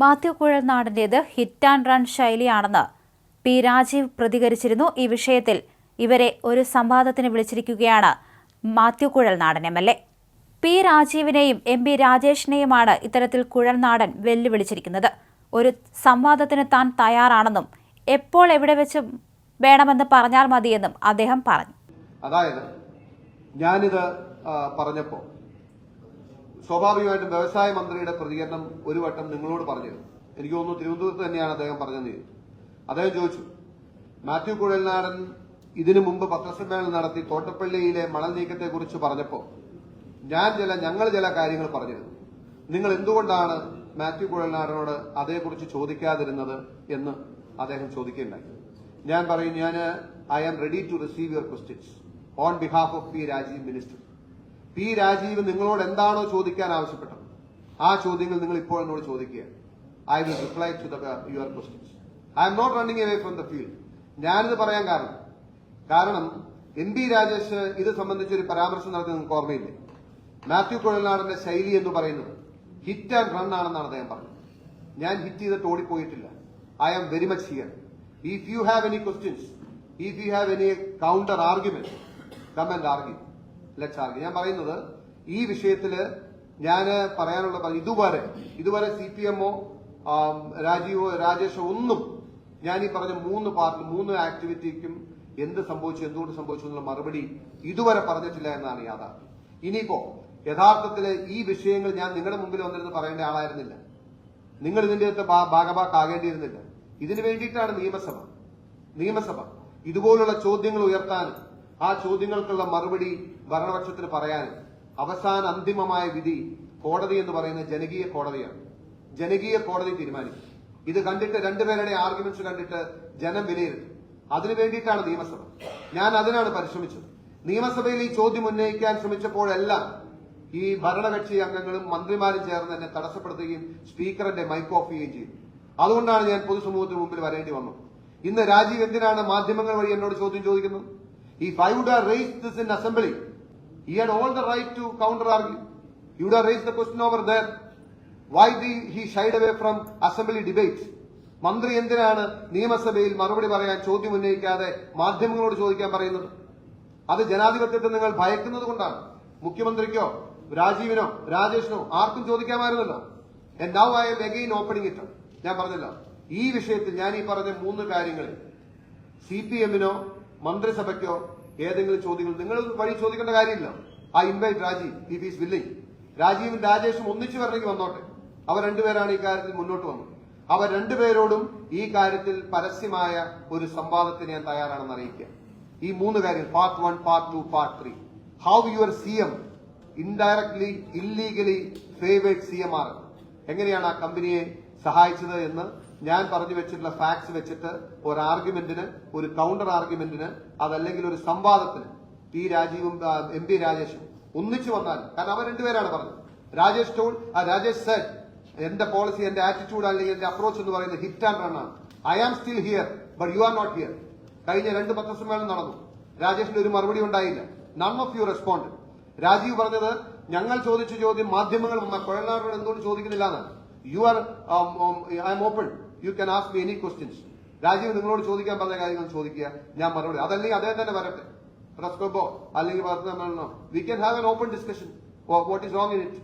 മാത്യു കുഴൽനാടന്റേത് hit and run ശൈലിയാണെന്ന് P Rajeev പ്രതികരിച്ചിരുന്നു ഈ വിഷയത്തിൽ. ഇവരെ ഒരു സംവാദത്തിന് വിളിച്ചിരിക്കുകയാണ് Mathew Kuzhalnadan M L A. P രാജീവിനെയും M P രാജേഷിനെയുമാണ് ഇത്തരത്തിൽ കുഴൽനാടൻ വെല്ലുവിളിച്ചിരിക്കുന്നത്. ഒരു സംവാദത്തിന് താൻ തയ്യാറാണെന്നും എപ്പോൾ എവിടെ വെച്ച് വേണമെന്ന് പറഞ്ഞാൽ മതിയെന്നും അദ്ദേഹം പറഞ്ഞു. അതായത് ഞാനിത് പറഞ്ഞപ്പോൾ പറഞ്ഞപ്പോ സ്വാഭാവികമായിട്ടും വ്യവസായ മന്ത്രിയുടെ പ്രതികരണം ഒരു വട്ടം നിങ്ങളോട് പറഞ്ഞിരുന്നു. എനിക്ക് തോന്നുന്നു തിരുവനന്തപുരത്ത് തന്നെയാണ് അദ്ദേഹം പറഞ്ഞത്. അദ്ദേഹം ചോദിച്ചു മാത്യു കുഴൽനാടൻ ഇതിനു മുമ്പ് പത്രസമ്മേളനം നടത്തി തോട്ടപ്പള്ളിയിലെ മണൽ നീക്കത്തെക്കുറിച്ച് പറഞ്ഞപ്പോൾ ഞാൻ ചില ഞങ്ങൾ ചില കാര്യങ്ങൾ പറഞ്ഞിരുന്നു. നിങ്ങൾ എന്തുകൊണ്ടാണ് മാത്യു കുഴൽനാടനോട് അതേക്കുറിച്ച് ചോദിക്കാതിരുന്നത് എന്ന് അദ്ദേഹം ചോദിക്കുകയുണ്ടായി. ഞാൻ പറയും ഞാൻ I am ready to receive your questions on behalf of P Rajeev minister. P Rajeev നിങ്ങളോട് എന്താണോ ചോദിക്കാൻ ആവശ്യപ്പെട്ടത് ആ ചോദ്യങ്ങൾ നിങ്ങൾ ഇപ്പോൾ എന്നോട് ചോദിക്കുക. I will reply to your questions I'm not running away from the field ഞാനിത് പറയാൻ കാരണം കാരണം എം ബി രാജേഷ് ഇത് സംബന്ധിച്ച് ഒരു പരാമർശം നടത്തി നിങ്ങൾക്ക് ഓർമ്മയില്ലേ? മാത്യു കുഴൽനാടന്റെ ശൈലി എന്ന് പറയുന്നത് ഹിറ്റ് ആൻഡ് റൺ ആണെന്നാണ് അദ്ദേഹം പറഞ്ഞത്. ഞാൻ ഹിറ്റ് ചെയ്തിട്ട് ഓടിപ്പോയിട്ടില്ല. I am very much here if you have any questions if you have any counter argument come and charge ഞാൻ പറയുന്നത് ഈ വിഷയത്തിൽ ഞാൻ പറയാനുള്ള ഇതുവരെ ഇതുവരെ സി പി എമ്മോ രാജീവോ രാജേഷോ ഒന്നും ഞാൻ ഈ പറഞ്ഞ മൂന്ന് പാർട്ടി മൂന്ന് ആക്ടിവിറ്റിക്കും എന്ത് സംഭവിച്ചു എന്തുകൊണ്ട് സംഭവിച്ചു എന്നുള്ള മറുപടി ഇതുവരെ പറഞ്ഞിട്ടില്ല എന്നാണ് യാഥാർത്ഥ്യം. ഇനിയിപ്പോ യഥാർത്ഥത്തിൽ ഈ വിഷയങ്ങൾ ഞാൻ നിങ്ങളുടെ മുമ്പിൽ വന്നിരുന്ന് പറയേണ്ട ആളായിരുന്നില്ല. നിങ്ങൾ ഇതിന്റെ അകത്ത് ഭാ- ഭാഗഭാക്കാകേണ്ടിയിരുന്നില്ല. ഇതിനു വേണ്ടിയിട്ടാണ് നിയമസഭ. നിയമസഭ. ഇതുപോലുള്ള ചോദ്യങ്ങൾ ഉയർത്താനും ആ ചോദ്യങ്ങൾക്കുള്ള മറുപടി ഭരണപക്ഷത്തിന് പറയാൻ അവസാന അന്തിമമായ വിധി കോടതി എന്ന് പറയുന്ന ജനകീയ കോടതിയാണ്. ജനകീയ കോടതി തീരുമാനിക്കും. ഇത് കണ്ടിട്ട് രണ്ടുപേരുടെ ആർഗ്യുമെന്റ്സ് കണ്ടിട്ട് ജനം വിലയിരുത്തും. അതിനു വേണ്ടിയിട്ടാണ് നിയമസഭ. ഞാൻ അതിനാണ് പരിശ്രമിച്ചത്. നിയമസഭയിൽ ഈ ചോദ്യം ഉന്നയിക്കാൻ ശ്രമിച്ചപ്പോഴെല്ലാം ഈ ഭരണകക്ഷി അംഗങ്ങളും മന്ത്രിമാരും ചേർന്ന് എന്നെ തടസ്സപ്പെടുത്തുകയും സ്പീക്കറിന്റെ മൈക്ക് ഓഫ് ചെയ്യുകയും ചെയ്തു. അതുകൊണ്ടാണ് ഞാൻ പൊതുസമൂഹത്തിന് മുമ്പിൽ വരേണ്ടി വന്നത്. ഇന്ന് രാജീവ് എന്തിനാണ് മാധ്യമങ്ങൾ വഴി എന്നോട് ചോദ്യം ചോദിക്കുന്നത്? ഈ I would have raised this in assembly, he had all the right to counter argue. He would have raised the question over there. Why the, he shied away from assembly debates? മന്ത്രി എന്തിനാണ് നിയമസഭയിൽ മറുപടി പറയാൻ ചോദ്യം ഉന്നയിക്കാതെ മാധ്യമങ്ങളോട് ചോദിക്കാൻ പറയുന്നത് അത് ജനാധിപത്യത്തെ നിങ്ങൾ ഭയക്കുന്നത് കൊണ്ടാണ് മുഖ്യമന്ത്രിക്കോ രാജീവിനോ രാജേഷിനോ ആർക്കും ചോദിക്കാമായിരുന്നല്ലോ And now I am again opening ഞാൻ പറഞ്ഞല്ലോ ഈ വിഷയത്തിൽ ഞാൻ ഈ പറഞ്ഞ മൂന്ന് കാര്യങ്ങളിൽ സി പി എമ്മിനോ മന്ത്രിസഭയ്ക്കോ ഏതെങ്കിലും ചോദ്യങ്ങൾ നിങ്ങൾ വഴി ചോദിക്കേണ്ട കാര്യമില്ല. ആ invite Rajeev if is willing രാജീവും രാജേഷും ഒന്നിച്ചു വരണമെങ്കിൽ വന്നോട്ടെ. അവർ രണ്ടുപേരാണ് ഈ കാര്യത്തിൽ മുന്നോട്ട് വന്നത്. അവർ രണ്ടുപേരോടും ഈ കാര്യത്തിൽ പരസ്യമായ ഒരു സംവാദത്തിന് ഞാൻ തയ്യാറാണെന്ന് അറിയിക്കുക. ഈ മൂന്ന് കാര്യം part one part two part three how your C M indirectly illegally favoured C M R എങ്ങനെയാണ് ആ കമ്പനിയെ സഹായിച്ചത് എന്ന് ഞാൻ പറഞ്ഞു വെച്ചിട്ടുള്ള ഫാക്ട്സ് വെച്ചിട്ട് ഒരു ആർഗ്യുമെന്റിന് ഒരു കൗണ്ടർ ആർഗ്യുമെന്റിന് അതല്ലെങ്കിൽ ഒരു സംവാദത്തിന് പി രാജീവും എം പി രാജേഷും ഒന്നിച്ചു വന്നാൽ കാരണം അവർ രണ്ടുപേരാണ് പറഞ്ഞത്. രാജേഷ് ടോൾ രാജേഷ് സെഡ് എന്റെ പോളിസി എന്റെ ആറ്റിറ്റ്യൂഡ് അല്ലെങ്കിൽ എന്റെ അപ്രോച്ച് എന്ന് പറയുന്നത് ഹിറ്റ് ആൻഡ് റൺ ആണ്. I am still here but you are not here കഴിഞ്ഞ രണ്ട് പത്രസമ്മേളനം നടന്നു. രാജേഷിന് ഒരു മറുപടി ഉണ്ടായില്ല. None of you respond Rajeev പറഞ്ഞത് ഞങ്ങൾ ചോദിച്ച ചോദ്യം മാധ്യമങ്ങൾ കുഴൽനാടനോട് എന്തുകൊണ്ട് ചോദിക്കുന്നില്ല എന്നാണ്. You are I'm open you can ask me any questions Rajeev നിങ്ങളോട് ചോദിക്കാൻ പറഞ്ഞ കാര്യങ്ങൾ ചോദിക്കുക. ഞാൻ മറുപടി അതല്ലെങ്കിൽ അദ്ദേഹം തന്നെ വരട്ടെ. പ്രസ് ക്ലബോ അല്ലെങ്കിൽ പത്രസമ്മേളനോ we can have an open discussion what is wrong in it